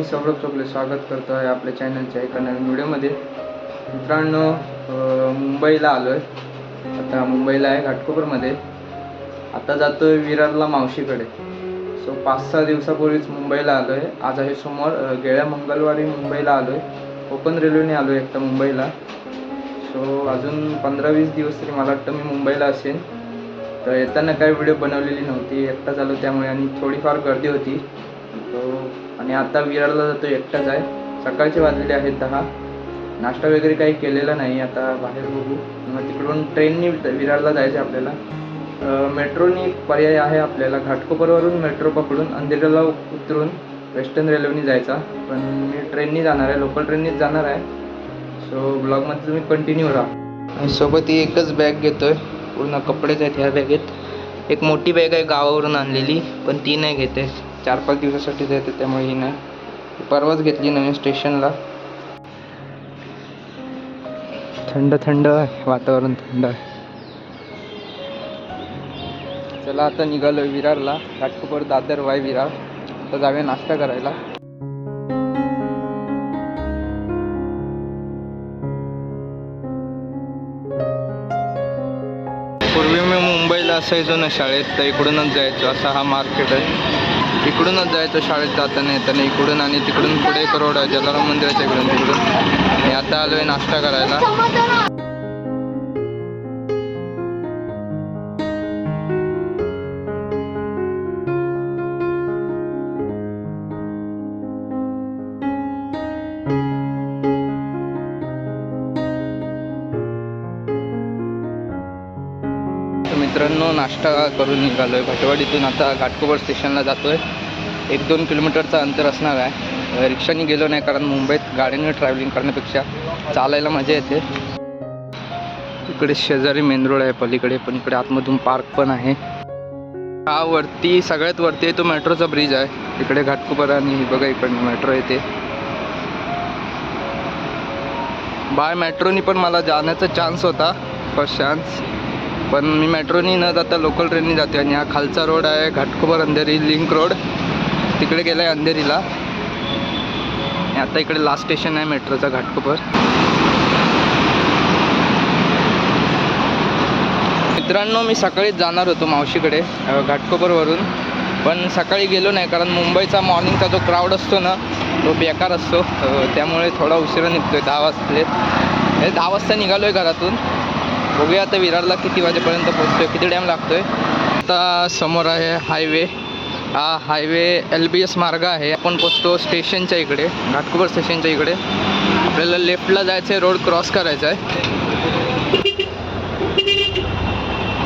मी सौरभ चोपले स्वागत करतो आहे आपल्या चॅनलच्या एका नवीन व्हिडिओमध्ये मित्रांनो मुंबईला आलो आहे आता मुंबईला आहे घाटकोपरमध्ये. आता जातो आहे विरारला मावशीकडे. सो पाच सहा दिवसापूर्वीच मुंबईला आलो आहे आज आहे सोमवार गेल्या मंगळवारी मुंबईला आलो आहे कोकण रेल्वेने आलो आहे एकटा मुंबईला. सो अजून पंधरा वीस दिवस तरी मला वाटतं मी मुंबईला असेन. तर येताना काही व्हिडिओ बनवलेली नव्हती. एकटाच आलो त्यामुळे आणि थोडीफार गर्दी होती. आणि आता विरारला जातो एकटाच आहे. सकाळचे वाजलेले आहेत दहा. नाश्ता वगैरे काही केलेला नाही आता बाहेर बघू. मग तिकडून ट्रेननी विरारला जायचं आहे आपल्याला. मेट्रोनी पर्याय आहे आपल्याला. घाटकोपरवरून मेट्रो पकडून अंधेरीला उतरून वेस्टर्न रेल्वेने जायचा. पण मी ट्रेननी जाणार आहे लोकल ट्रेननीच जाणार आहे. सो ब्लॉगमध्ये तुम्ही कंटिन्यू राहा. आणि सोबत ही एकच बॅग घेतोय. पूर्ण कपडेच आहेत ह्या बॅगेत एक मोठी बॅग आहे गावावरून आणलेली. पण ती नाही घेते चार पाच दिवसासाठी जायचं त्यामुळे ही नाही परवाच घेतली नवीन स्टेशनला. थंड थंड आहे वातावरण थंड आहे. चला आता निघालोय विरारला घाटकोपर दादर वाय विरार. आता जाऊया नाश्ता करायला. पूर्वी मी मुंबईला असायचो ना शाळेत तर इकडूनच जायचो. असा हा मार्केट आहे. इकडूनच जायचो शाळेत जाताना येताना इकडून आणि तिकडून पुढे करोड जलाराम मंदिराच्या इकडून तिकडून. आणि आता आलो आहे नाश्ता करायला. मित्रांनो नाश्ता करून निघालो आहे भटवाडीतून आता घाटकोपर स्टेशनला जातो आहे एक दोन किलोमीटरचा अंतर असणार आहे. रिक्षाने गेलो नाही कारण मुंबईत गाडीने ट्रॅव्हलिंग करण्यापेक्षा चालायला मजा येते. इकडे शेजारी मेन रोड आहे पलीकडे पण इकडे आतमधून पार्क पण आहे. हा वरती सगळ्यात वरती आहे तो मेट्रोचा ब्रिज आहे. इकडे घाटकोपर आणि बघा इकडनं मेट्रो येते. बाय मेट्रोनी पण मला जाण्याचा चान्स होता. फर्स्ट चान्स पण मी मेट्रोनी न जाता लोकल ट्रेननी जाते आणि हा खालचा रोड आहे घाटकोपर अंधेरी लिंक रोड. तिकडे गेला आहे अंधेरीला आता इकडे लास्ट स्टेशन आहे मेट्रोचा घाटकोपर. मित्रांनो मी सकाळीच जाणार होतो मावशीकडे घाटकोपरवरून. पण सकाळी गेलो नाही कारण मुंबईचा मॉर्निंगचा जो क्राऊड असतो ना तो बेकार असतो. त्यामुळे थोडा उशिरा निघतोय दहा वाजले. दहा वाजता निघालो आहे घरातून. बघूया आता विरारला किती वाजेपर्यंत पोहोचतोय किती टाईम लागतोय. आता समोर आहे हायवे. हा हायवे एल बी एस मार्ग आहे. आपण पोचतो स्टेशनच्या इकडे घाटकोपर स्टेशनच्या इकडे. आपल्याला लेफ्टला जायचं आहे रोड क्रॉस करायचा आहे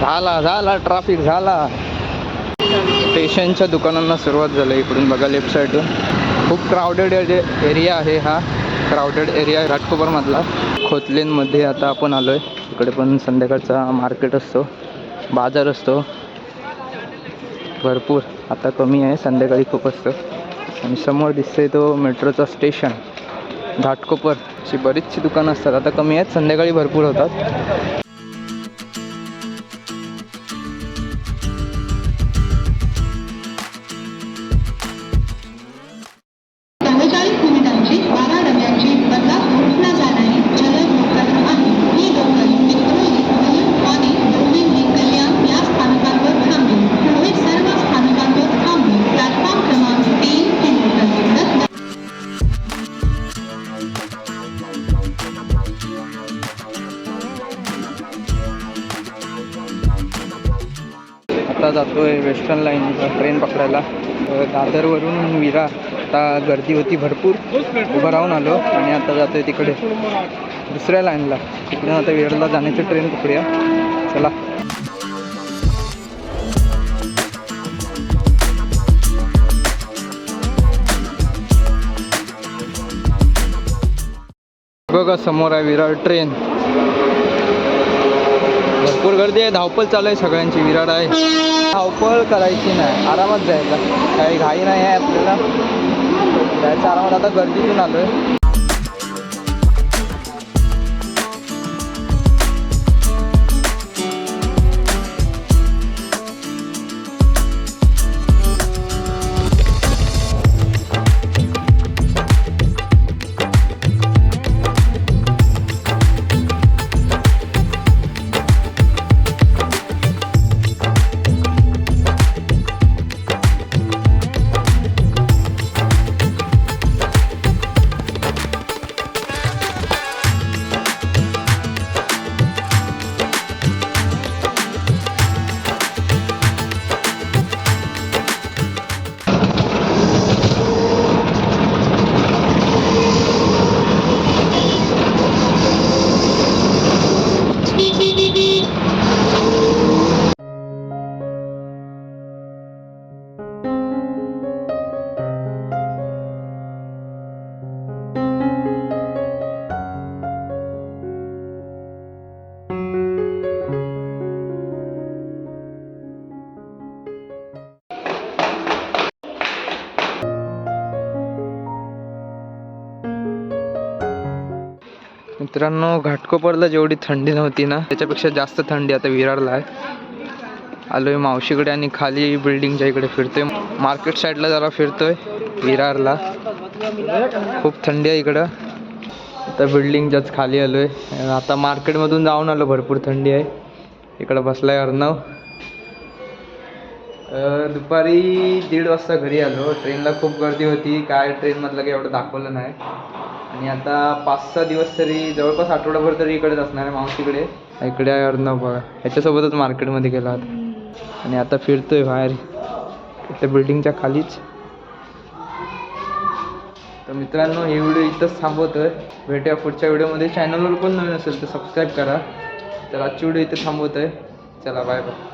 झाला झाला ट्राफिक झाला. स्टेशनच्या दुकानांना सुरुवात झाली इकडून बघा लेफ्ट साईडून खूप क्राऊडेड एरिया आहे हा. क्राऊडेड एरिया घाटकोपरमधला खोतलेनमध्ये आता आपण आलो आहे इकडे पण संध्याकाळचा मार्केट असतो बाजार असतो. भरपूर. आता कमी आहे संध्याकाळी खूप असतं. आणि समोर दिसतंय तो मेट्रोचा स्टेशन घाटकोपर. अशी बरीचशी दुकानं असतात. आता कमी आहेत संध्याकाळी भरपूर होतात. आता जातोय वेस्टर्न लाईन ट्रेन पकडायला. दादरवरून विरार आता गर्दी होती भरपूर. उभं राहून आलो आणि आता जातोय तिकडे. दुसऱ्या लाईनला. तिकडून आता विरारला जाण्याची ट्रेन पकडूया. चला. बघा समोर आहे विरार ट्रेन. भरपूर गर्दी आहे. धावपळ चालू आहे सगळ्यांची विराट आहे. धावपळ करायची नाही. आरामात जायचा. काही घाई नाही आहे आपल्याला. जायचं आरामात. आता गर्दीतून आलो आहे मित्रांनो घाटकोपरला जेवढी थंडी नव्हती ना त्याच्यापेक्षा जास्त थंडी आता विरारला आहे. आलोय मावशीकडे आणि खाली बिल्डिंगच्या इकडे फिरतोय. मार्केट साईडला जरा फिरतोय विरारला. खूप थंडी आहे इकडं. आता बिल्डिंगच्याच खाली आलोय. आता मार्केटमधून जाऊन आलो भरपूर थंडी आहे. इकडं बसलाय अर्णव. दुपारी दीड वाजता घरी आलो. ट्रेनला खूप गर्दी होती. काय ट्रेनमधलं काही एवढं दाखवलं नाही. आणि आता पाच सहा दिवस तरी जवळपास आठवडाभर तरी इकडेच असणार आहे मावशीकडे. इकडे आहे अर्णव बघा. ह्याच्यासोबतच मार्केटमध्ये गेला आता आणि आता फिरतोय बाहेर. त्या बिल्डिंगच्या खालीच. तर मित्रांनो हे व्हिडिओ इथंच थांबवतोय. भेटूया पुढच्या व्हिडिओमध्ये. चॅनलवर पण नवीन असेल तर सबस्क्राईब करा. तर आजची व्हिडिओ इथे थांबवतोय. चला बाय बाय